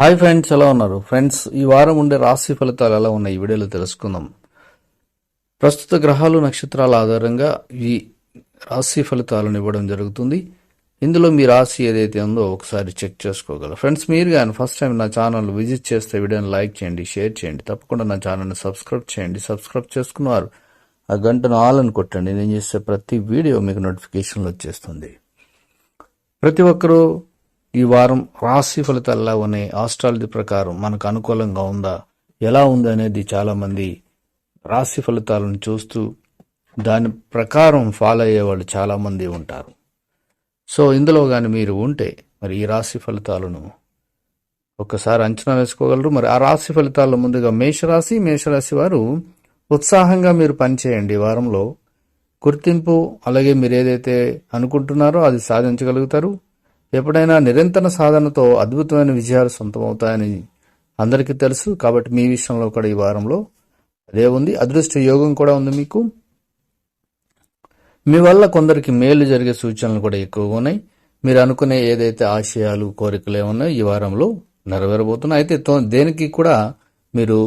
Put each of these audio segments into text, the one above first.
Hi friends ఎలా ఉన్నారు? Friends ఈ వారం ఉండే రాశి ఫలితాలు ఎలా ఉన్నాయి? ఈ వీడియోలో తెలుసుకుందాం. ప్రస్తుత గ్రహాలు నక్షత్రాల ఆధారంగా ఈ రాశి ఫలితాలను ఇవ్వడం జరుగుతుంది. ఇందులో మీ రాశి ఏదైతే ఉందో ఒకసారి చెక్ చేసుకోగలరు. ఫ్రెండ్స్ మీరు కానీ ఫస్ట్ టైం నా ఛానల్ విజిట్ చేస్తే వీడియోని లైక్ చేయండి షేర్ చేయండి. తప్పకుండా నా ఛానల్ని సబ్స్క్రైబ్ చేయండి. సబ్స్క్రైబ్ చేసుకున్నవారు ఆ గంటను ఆల్ అని కొట్టండి. నేను చేసే ప్రతి వీడియో మీకు నోటిఫికేషన్లు వచ్చేస్తుంది. ప్రతి ఒక్కరూ ఈ వారం రాశి ఫలితాల్లో ఎలా ఉన్నాయి ఆస్ట్రాలజీ ప్రకారం మనకు అనుకూలంగా ఉందా? ఎలా ఉంది అనేది చాలామంది రాశి ఫలితాలను చూస్తూ దాని ప్రకారం ఫాలో అయ్యే వాళ్ళు చాలా మంది ఉంటారు. సో ఇందులో కానీ మీరు ఉంటే మరి ఈ రాశి ఫలితాలను ఒకసారి అంచనా వేసుకోగలరు. మరి ఆ రాశి ఫలితాల్లో ముందుగా మేషరాశి. మేషరాశి వారు ఉత్సాహంగా మీరు పనిచేయండి. ఈ వారంలో గుర్తింపు అలాగే మీరు ఏదైతే అనుకుంటున్నారో అది సాధించగలుగుతారు. ఎప్పుడైనా నిరంతర సాధనతో అద్భుతమైన విజయాలు సొంతమవుతాయని అందరికీ తెలుసు. కాబట్టి మీ విషయంలో కూడా ఈ వారంలో అదే ఉంది. అదృష్ట యోగం కూడా ఉంది మీకు. మీ వల్ల కొందరికి మేలు జరిగే సూచనలు కూడా ఎక్కువగా ఉన్నాయి. మీరు అనుకునే ఏదైతే ఆశయాలు కోరికలు ఏమన్నాయో ఈ వారంలో నెరవేరబోతున్నాయి. అయితే దేనికి కూడా మీరు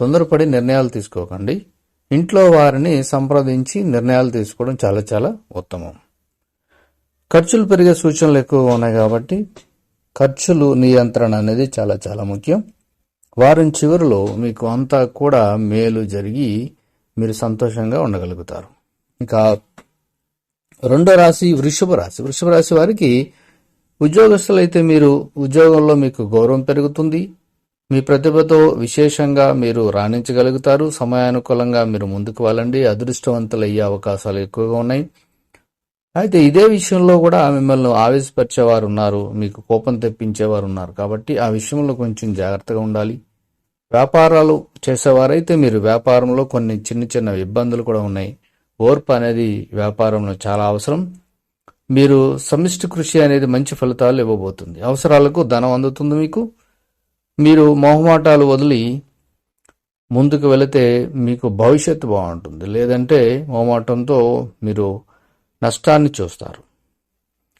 తొందరపడి నిర్ణయాలు తీసుకోకండి. ఇంట్లో వారిని సంప్రదించి నిర్ణయాలు తీసుకోవడం చాలా చాలా ఉత్తమం. ఖర్చులు పెరిగే సూచనలు ఎక్కువగా ఉన్నాయి కాబట్టి ఖర్చులు నియంత్రణ అనేది చాలా చాలా ముఖ్యం. వారం చివరిలో మీకు అంతా కూడా మేలు జరిగి మీరు సంతోషంగా ఉండగలుగుతారు. ఇంకా రెండో రాశి వృషభ రాశి. వృషభ రాశి వారికి ఉద్యోగస్తులైతే మీరు ఉద్యోగంలో మీకు గౌరవం పెరుగుతుంది. మీ ప్రతిభతో విశేషంగా మీరు రాణించగలుగుతారు. సమయానుకూలంగా మీరు ముందుకు వెళ్ళండి అదృష్టవంతులు అయ్యే అవకాశాలు ఎక్కువగా ఉన్నాయి. అయితే ఇదే విషయంలో కూడా మిమ్మల్ని ఆవేశపరిచేవారు ఉన్నారు. మీకు కోపం తెప్పించేవారు ఉన్నారు. కాబట్టి ఆ విషయంలో కొంచెం జాగ్రత్తగా ఉండాలి. వ్యాపారాలు చేసేవారైతే మీరు వ్యాపారంలో కొన్ని చిన్న చిన్న ఇబ్బందులు కూడా ఉన్నాయి. ఓర్పు అనేది వ్యాపారంలో చాలా అవసరం. మీరు సమిష్టి కృషి అనేది మంచి ఫలితాలు ఇవ్వబోతుంది. అవసరాలకు ధనం అందుతుంది మీకు. మీరు మొహమాటాలు వదిలి ముందుకు వెళితే మీకు భవిష్యత్తు బాగుంటుంది. లేదంటే మొహమాటంతో మీరు నష్టాన్ని చూస్తారు.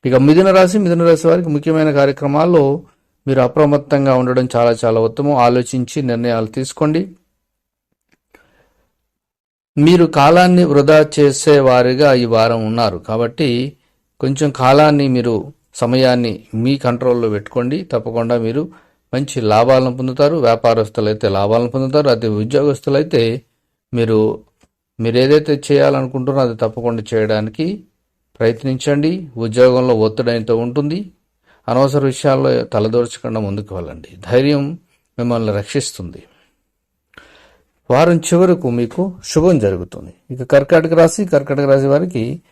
ఇక మిథున రాశి మిథున రాశి వారికి ముఖ్యమైన కార్యక్రమాల్లో మీరు అప్రమత్తంగా ఉండడం చాలా చాలా ఉత్తమం. ఆలోచించి నిర్ణయాలు తీసుకోండి. మీరు కాలాన్ని వృధా చేసే వారిగా ఈ వారం ఉన్నారు. కాబట్టి కొంచెం కాలాన్ని మీరు సమయాన్ని మీ కంట్రోల్లో పెట్టుకోండి. తప్పకుండా మీరు మంచి లాభాలను పొందుతారు వ్యాపారస్తులైతే లాభాలను పొందుతారు అదే ఉద్యోగస్తులైతే మీరు మీరు ఏదైతే చేయాలనుకుంటున్నారో అది తప్పకుండా చేయడానికి ప్రయత్నించండి. ఉద్యోగంలో ఒత్తిడి అయితే ఉంటుంది. అనవసర విషయాల్లో తలదోర్చకుండా ముందుకు వెళ్ళండి. ధైర్యం మిమ్మల్ని రక్షిస్తుంది. వారం చివరకు మీకు శుభం జరుగుతుంది. ఇక కర్కాటక రాశి కర్కాటక రాశి వారికి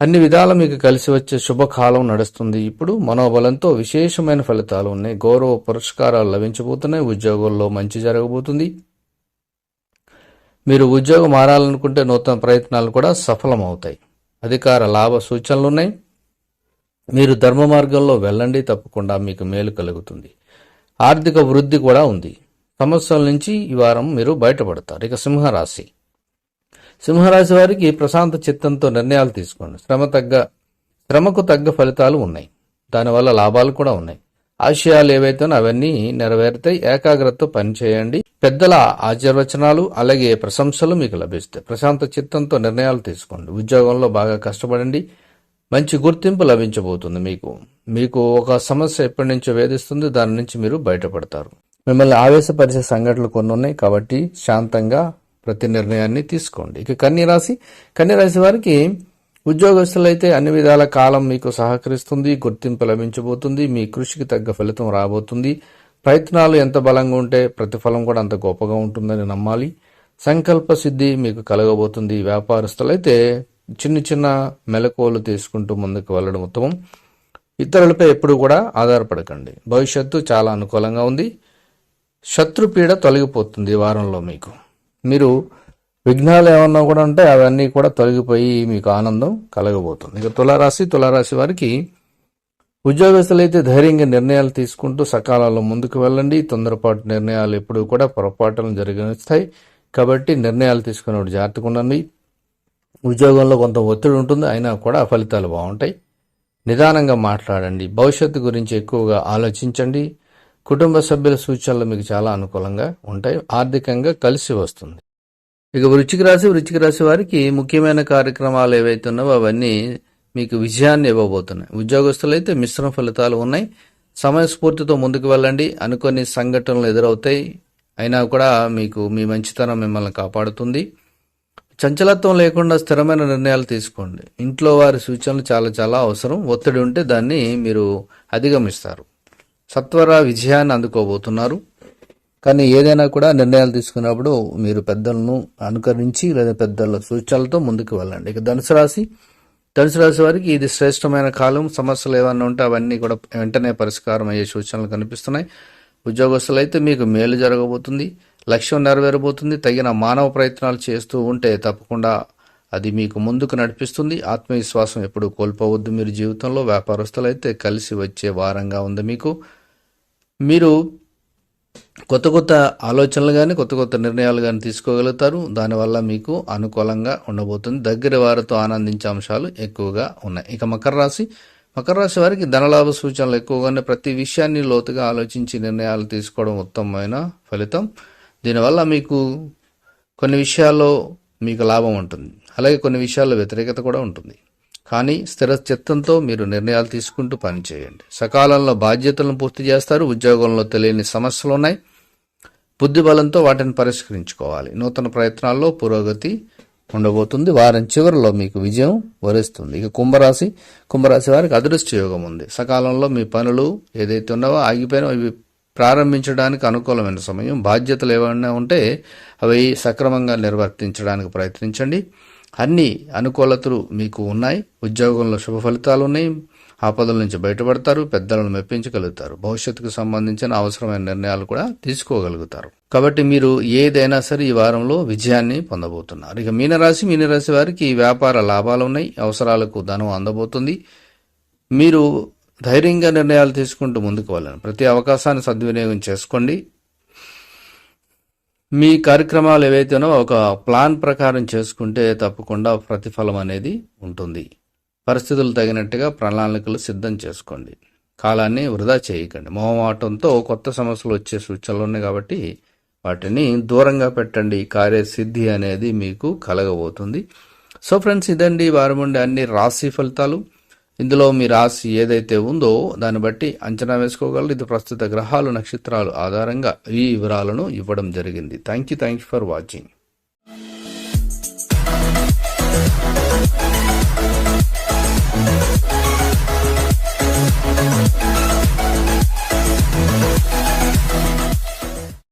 అన్ని విధాల మీకు కలిసి వచ్చే శుభకాలం నడుస్తుంది. ఇప్పుడు మనోబలంతో విశేషమైన ఫలితాలు ఉన్నాయి. గౌరవ పురస్కారాలు లభించబోతున్నాయి. ఉద్యోగంలో మంచి జరగబోతుంది. మీరు ఉద్యోగం మారాలనుకుంటే నూతన ప్రయత్నాలు కూడా సఫలమవుతాయి. అధికార లాభ సూచనలు ఉన్నాయి మీరు ధర్మ మార్గంలో వెళ్ళండి. తప్పకుండా మీకు మేలు కలుగుతుంది. ఆర్థిక వృద్ధి కూడా ఉంది. సమస్యల నుంచి ఈ వారం మీరు బయటపడతారు. ఇక సింహరాశి. సింహరాశి వారికి ప్రశాంత చిత్తంతో నిర్ణయాలు తీసుకోండి. శ్రమ తగ్గ శ్రమకు తగ్గ ఫలితాలు ఉన్నాయి. దానివల్ల లాభాలు కూడా ఉన్నాయి. ఆశయాలు ఏవైతే అవన్నీ నెరవేరుతాయి ఏకాగ్రతతో పనిచేయండి. పెద్దల ఆశీర్వచనాలు అలాగే ప్రశంసలు మీకు లభిస్తాయి. ప్రశాంత చిత్తంతో నిర్ణయాలు తీసుకోండి. ఉద్యోగంలో బాగా కష్టపడండి. మంచి గుర్తింపు లభించబోతుంది మీకు. మీకు ఒక సమస్య ఎప్పటి నుంచో వేధిస్తుంది. దాని నుంచి మీరు బయటపడతారు. మిమ్మల్ని ఆవేశపరిచే సంఘటనలు కొన్ని ఉన్నాయి కాబట్టి శాంతంగా ప్రతి నిర్ణయాన్ని తీసుకోండి. ఇక కన్యరాశి కన్యరాశి వారికి ఉద్యోగస్తులైతే అన్ని విధాల కాలం మీకు సహకరిస్తుంది గుర్తింపు లభించబోతుంది మీ కృషికి తగ్గ ఫలితం రాబోతుంది. ప్రయత్నాలు ఎంత బలంగా ఉంటే ప్రతిఫలం కూడా అంత గొప్పగా ఉంటుందని నమ్మాలి. సంకల్ప సిద్ధి మీకు కలగబోతుంది. వ్యాపారస్తులైతే చిన్న చిన్న మెలకువలు తీసుకుంటూ ముందుకు వెళ్ళడం ఉత్తమం. ఇతరులపై ఎప్పుడు కూడా ఆధారపడకండి. భవిష్యత్తు చాలా అనుకూలంగా ఉంది. శత్రుపీడ తొలగిపోతుంది వారంలో మీకు. మీరు విఘ్నాలు ఏమన్నా కూడా ఉంటే అవన్నీ కూడా తొలగిపోయి మీకు ఆనందం కలగబోతుంది. ఇక తులారాశి తులారాశి వారికి ఉద్యోగస్తులైతే ధైర్యంగా నిర్ణయాలు తీసుకుంటూ సకాలంలో ముందుకు వెళ్ళండి. తొందరపాటు నిర్ణయాలు ఎప్పుడూ కూడా పొరపాటులను జరిగిస్తాయి. కాబట్టి నిర్ణయాలు తీసుకునేప్పుడు జాగ్రత్తగా ఉండండి. ఉద్యోగంలో కొంత ఒత్తిడి ఉంటుంది అయినా కూడా ఫలితాలు బాగుంటాయి. నిదానంగా మాట్లాడండి. భవిష్యత్తు గురించి ఎక్కువగా ఆలోచించండి. కుటుంబ సభ్యుల సూచనలు మీకు చాలా అనుకూలంగా ఉంటాయి. ఆర్థికంగా కలిసి వస్తుంది. ఇక వృచ్చిక రాశి వృచ్చిక రాశి వారికి ముఖ్యమైన కార్యక్రమాలు ఏవైతే ఉన్నావో అవన్నీ మీకు విజయాన్ని ఇవ్వబోతున్నాయి. ఉద్యోగస్తులైతే మిశ్రమ ఫలితాలు ఉన్నాయి. సమయస్ఫూర్తితో ముందుకు వెళ్ళండి. అనుకోని సంఘటనలు ఎదురవుతాయి. అయినా కూడా మీకు మీ మంచితనం మిమ్మల్ని కాపాడుతుంది. చంచలత్వం లేకుండా స్థిరమైన నిర్ణయాలు తీసుకోండి. ఇంట్లో వారి సూచనలు చాలా చాలా అవసరం. ఒత్తిడి ఉంటే దాన్ని మీరు అధిగమిస్తారు. సత్వర విజయాన్ని అందుకోబోతున్నారు. కానీ ఏదైనా కూడా నిర్ణయాలు తీసుకున్నప్పుడు మీరు పెద్దలను అనుకరించి లేదా పెద్దల సూచనలతో ముందుకు వెళ్ళండి. ఇక ధనుసు రాశి ధనుసు రాశి వారికి ఇది శ్రేష్టమైన కాలం. సమస్యలు ఏమన్నా ఉంటే అవన్నీ కూడా వెంటనే పరిష్కారం అయ్యే సూచనలు కనిపిస్తున్నాయి. ఉద్యోగస్తులు అయితే మీకు మేలు జరగబోతుంది. లక్ష్యం నెరవేరబోతుంది. తగిన మానవ ప్రయత్నాలు చేస్తూ ఉంటే తప్పకుండా అది మీకు ముందుకు నడిపిస్తుంది. ఆత్మవిశ్వాసం ఎప్పుడు కోల్పోవద్దు. మీరు జీవితంలో వ్యాపారస్తులైతే కలిసి వచ్చే వారంగా ఉంది మీకు. మీరు కొత్త కొత్త ఆలోచనలు కానీ కొత్త కొత్త నిర్ణయాలు కానీ తీసుకోగలుగుతారు. దానివల్ల మీకు అనుకూలంగా ఉండబోతుంది. దగ్గర వారితో ఆనందించే అంశాలు ఎక్కువగా ఉన్నాయి. ఇక మకర రాశి. మకర రాశి వారికి ధనలాభ సూచనలు ఎక్కువగానే ప్రతి విషయాన్ని లోతుగా ఆలోచించి నిర్ణయాలు తీసుకోవడం ఉత్తమమైన ఫలితం. దీనివల్ల మీకు కొన్ని విషయాల్లో మీకు లాభం ఉంటుంది. అలాగే కొన్ని విషయాల్లో వ్యతిరేకత కూడా ఉంటుంది. కానీ స్థిర చిత్తంతో మీరు నిర్ణయాలు తీసుకుంటూ పనిచేయండి. సకాలంలో బాధ్యతలను పూర్తి చేస్తారు ఉద్యోగంలో తెలియని సమస్యలు ఉన్నాయి. బుద్ధి బలంతో వాటిని పరిష్కరించుకోవాలి. నూతన ప్రయత్నాల్లో పురోగతి ఉండబోతుంది. వారం చివరిలో మీకు విజయం వరిస్తుంది. ఇక కుంభరాశి కుంభరాశి వారికి అదృష్ట యోగం ఉంది. సకాలంలో మీ పనులు ఏదైతే ఉన్నావో ఆగిపోయినా అవి ప్రారంభించడానికి అనుకూలమైన సమయం. బాధ్యతలు ఏమైనా ఉంటే అవి సక్రమంగా నిర్వర్తించడానికి ప్రయత్నించండి. అన్ని అనుకూలతలు మీకు ఉన్నాయి. ఉద్యోగంలో శుభ ఫలితాలు ఉన్నాయి. ఆపదల నుంచి బయటపడతారు. పెద్దలను మెప్పించగలుగుతారు. భవిష్యత్తుకు సంబంధించిన అవసరమైన నిర్ణయాలు కూడా తీసుకోగలుగుతారు. కాబట్టి మీరు ఏదైనా సరే ఈ వారంలో విజయాన్ని పొందబోతున్నారు. ఇక మీనరాశి మీనరాశి వారికి వ్యాపార లాభాలు ఉన్నాయి. అవసరాలకు ధనం అందబోతుంది. మీరు ధైర్యంగా నిర్ణయాలు తీసుకుంటూ ముందుకు వెళ్ళండి. ప్రతి అవకాశాన్ని సద్వినియోగం చేసుకోండి. మీ కార్యక్రమాలు ఏవైతేనో ఒక ప్లాన్ ప్రకారం చేసుకుంటే తప్పకుండా ప్రతిఫలం అనేది ఉంటుంది. పరిస్థితులు తగినట్టుగా ప్రణాళికలు సిద్ధం చేసుకోండి. కాలాన్ని వృధా చేయకండి. మొహమాటంతో కొత్త సమస్యలు వచ్చే సూచనలు ఉన్నాయి కాబట్టి వాటిని దూరంగా పెట్టండి. కార్యసిద్ధి అనేది మీకు కలగబోతుంది. సో ఫ్రెండ్స్ ఇదండి. ఈ వారం ఉండే అన్ని రాశి ఫలితాలు. ఇందులో మీ రాశి ఏదైతే ఉందో దాన్ని బట్టి అంచనా వేసుకోగలరు. ఇది ప్రస్తుత గ్రహాలు నక్షత్రాలు ఆధారంగా ఈ వివరాలను ఇవ్వడం జరిగింది. Thank you thank you for watching